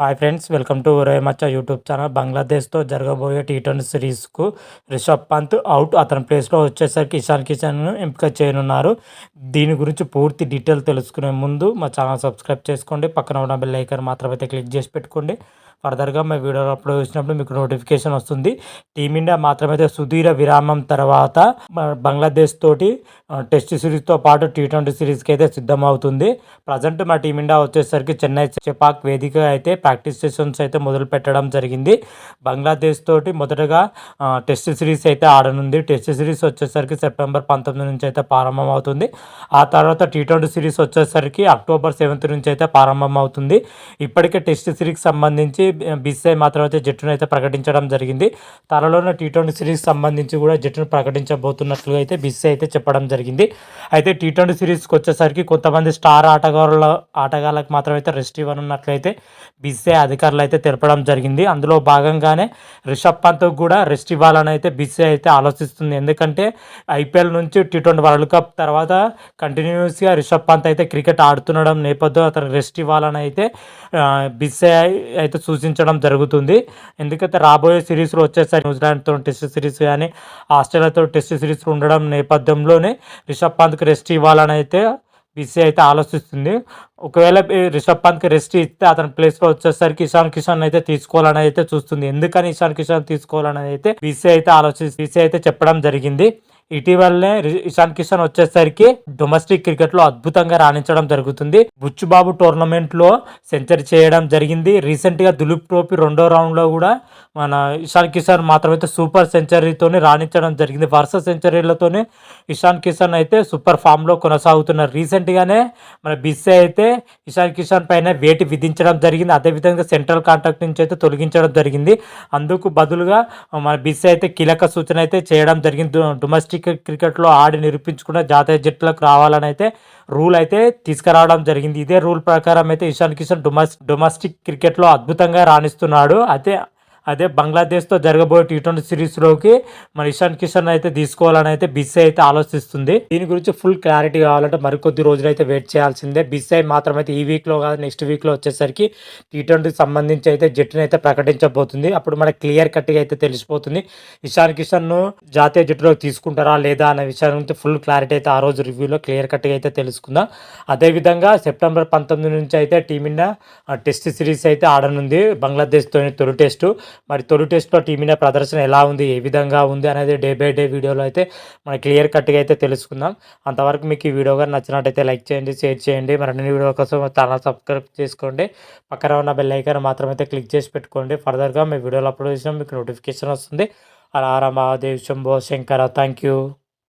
Hi friends welcome to Maccha YouTube channel బంగ్లాదేశ్తో జరగబోయే T twenty సిరీస్కు Rishabh Pant out అతని ప్లేస్లో వచ్చేసరికి ఇషాన్ కిషన్ను ఎంపిక చేయనున్నారు. దీని గురించి పూర్తి డీటెయిల్ తెలుసుకునే ముందు మా ఛానల్ సబ్స్క్రైబ్ చేసుకోండి. పక్కన ఉన్న బెల్ ఐకన్ మాత్రమైతే క్లిక్ చేసి పెట్టుకోండి. ఫర్దర్గా మా వీడియోలో అప్లోడ్ చేసినప్పుడు మీకు నోటిఫికేషన్ వస్తుంది. టీమిండియా మాత్రమైతే సుదీర విరామం తర్వాత బంగ్లాదేశ్ తోటి టెస్ట్ సిరీస్తో పాటు టీ ట్వంటీ సిరీస్కి అయితే సిద్ధమవుతుంది. ప్రజెంట్ మా టీమిండియా వచ్చేసరికి చెన్నై చెపాక్ వేదిక అయితే ప్రాక్టీస్ సెషన్స్ అయితే మొదలు పెట్టడం జరిగింది. బంగ్లాదేశ్ తోటి మొదటగా టెస్ట్ సిరీస్ అయితే ఆడనుంది. టెస్ట్ సిరీస్ వచ్చేసరికి సెప్టెంబర్ పంతొమ్మిది నుంచి అయితే ప్రారంభం అవుతుంది ఆ తర్వాత టీ ట్వంటీ సిరీస్ వచ్చేసరికి అక్టోబర్ సెవెంత్ నుంచి అయితే ప్రారంభం అవుతుంది ఇప్పటికే టెస్ట్ సిరీస్కి సంబంధించి బీసీఐ మాత్రం అయితే జట్టును అయితే ప్రకటించడం జరిగింది. త్వరలోనే టీ ట్వంటీ సిరీస్ సంబంధించి కూడా జట్టును ప్రకటించబోతున్నట్లుగా అయితే బీసీఐ అయితే చెప్పడం జరిగింది. అయితే టీ ట్వంటీ సిరీస్కి వచ్చేసరికి కొంతమంది స్టార్ ఆటగాళ్ళ ఆటగాళ్ళకి మాత్రం అయితే రెస్ట్ ఇవ్వనున్నట్లయితే బీసీఐ అధికారులు అయితే తెలపడం జరిగింది. అందులో భాగంగానే రిషబ్ పంత్ కూడా రెస్ట్ ఇవ్వాలని అయితే బీసీఐ అయితే ఆలోచిస్తుంది. ఎందుకంటే ఐపీఎల్ నుంచి టీ ట్వంటీ వరల్డ్ కప్ తర్వాత కంటిన్యూస్గా రిషబ్ పంత్ అయితే క్రికెట్ ఆడుతుండడం నేపథ్యం అతను రెస్ట్ ఇవ్వాలని అయితే బీసీఐ అయితే సూచించడం జరుగుతుంది. ఎందుకంటే రాబోయే సిరీస్లో వచ్చేసరి న్యూజిలాండ్తో టెస్ట్ సిరీస్ కానీ ఆస్ట్రేలియాతో టెస్ట్ సిరీస్ ఉండడం నేపథ్యంలోనే రిషబ్ పంత్కి రెస్ట్ ఇవ్వాలని అయితే బీసీ అయితే ఆలోచిస్తుంది. ఒకవేళ రిషబ్ పంత్కి రెస్ట్ ఇస్తే అతని ప్లేస్లో వచ్చేసరికి ఇషాన్ కిషాన్ అయితే తీసుకోవాలని అయితే చూస్తుంది. ఎందుకని ఇషాన్ కిషాన్ తీసుకోవాలని అయితే బీసీ అయితే ఆలోచి బీసీ అయితే చెప్పడం జరిగింది. ఇటీవలనే ఇషాన్ కిషన్ వచ్చేసరికి డొమెస్టిక్ క్రికెట్లో అద్భుతంగా రాణించడం జరుగుతుంది. బుచ్చుబాబు టోర్నమెంట్లో సెంచరీ చేయడం జరిగింది. రీసెంట్గా దులీప్ ట్రోఫీ రెండో రౌండ్లో కూడా మన ఇషాన్ కిషన్ మాత్రమైతే సూపర్ సెంచరీతోనే రాణించడం జరిగింది. వరుస సెంచరీలతోనే ఇషాన్ కిషన్ అయితే సూపర్ ఫామ్లో కొనసాగుతున్నారు రీసెంట్గానే మన బిస్సే అయితే ఇషాన్ కిషన్ పైన వేటి విధించడం జరిగింది. అదేవిధంగా సెంట్రల్ కాంట్రాక్ట్ నుంచి అయితే తొలగించడం జరిగింది. అందుకు బదులుగా మన బిస్సే అయితే కీలక సూచన అయితే చేయడం జరిగింది. డొమెస్టిక్ క్రికెట్లో ఆడి నిరూపించుకున్న జాతీయ జట్టులకు రావాలని అయితే రూల్ అయితే తీసుకురావడం జరిగింది. ఇదే రూల్ ప్రకారం అయితే ఇషాన్ కిషన్ డొమెస్ డొమెస్టిక్ క్రికెట్లో అద్భుతంగా రాణిస్తున్నాడు. అయితే అదే బంగ్లాదేశ్తో జరగబోయే టీ ట్వంటీ సిరీస్లోకి మన ఇషాన్ కిషన్ అయితే తీసుకోవాలని అయితే బిస్సీ అయితే ఆలోచిస్తుంది. దీని గురించి ఫుల్ క్లారిటీ కావాలంటే మరికొద్ది రోజులు అయితే వెయిట్ చేయాల్సిందే బిస్సీ మాత్రం అయితే ఈ వీక్లో కాదు నెక్స్ట్ వీక్లో వచ్చేసరికి టీ ట్వంటీకి సంబంధించి అయితే జట్టును అయితే ప్రకటించబోతుంది. అప్పుడు మనకి క్లియర్ కట్గా అయితే తెలిసిపోతుంది. ఇషాన్ కిషన్ను జాతీయ జట్టులోకి తీసుకుంటారా లేదా అనే విషయం గురించి ఫుల్ క్లారిటీ అయితే ఆ రోజు రివ్యూలో క్లియర్ కట్గా అయితే తెలుసుకుందాం. అదేవిధంగా సెప్టెంబర్ పంతొమ్మిది నుంచి అయితే టీమిండియా టెస్ట్ సిరీస్ అయితే ఆడనుంది. బంగ్లాదేశ్తో తొలి టెస్టు మరి తొలి టెస్ట్లో టీమిండియా ప్రదర్శన ఎలా ఉంది ఏ విధంగా ఉంది అనేది డే బై డే వీడియోలో అయితే మన క్లియర్ కట్గా అయితే తెలుసుకుందాం. అంతవరకు మీకు ఈ వీడియో కానీ నచ్చినట్టయితే లైక్ చేయండి షేర్ చేయండి. మరి అన్ని వీడియో కోసం ఛానల్ సబ్స్క్రైబ్ చేసుకోండి. పక్కన ఉన్న బెల్ ఐకాన్ మాత్రం అయితే క్లిక్ చేసి పెట్టుకోండి. ఫర్దర్గా మీ వీడియోలో అప్లోడ్ చేసినా మీకు నోటిఫికేషన్ వస్తుంది. అలా మహాదేవ్ శంభో శంకర. Thank you.